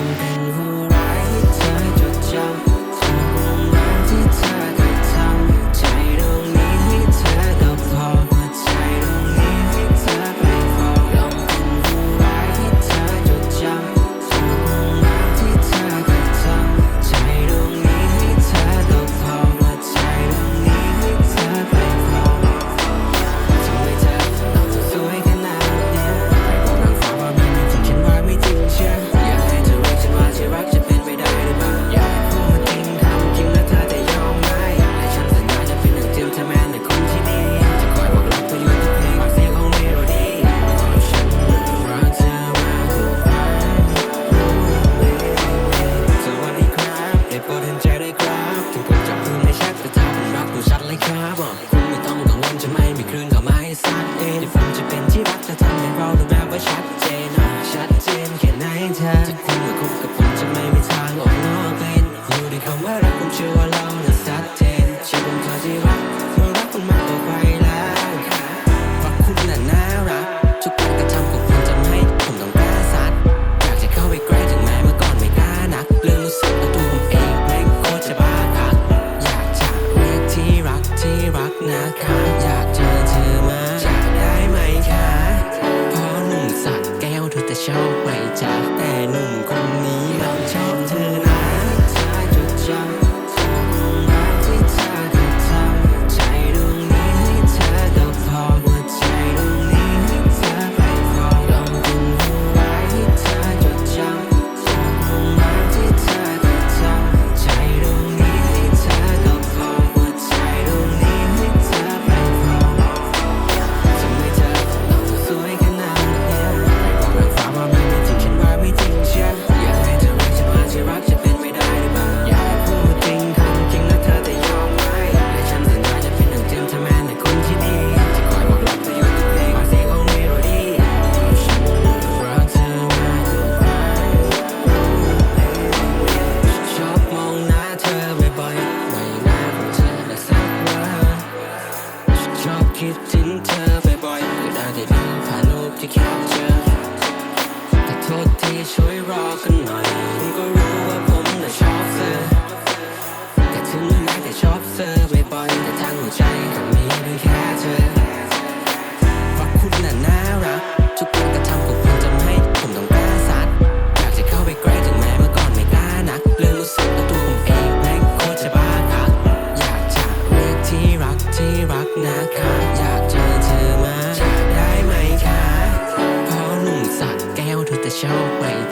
something wrong. แคิดถึงเธอบ่อยๆก็ได้แต่ดูผ่านรูปที่แคปเจอแต่โทษที่ช่วยรอกันหน่อยก็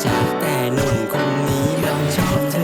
จากแต่หนุ่มคนนี้ลองชอบ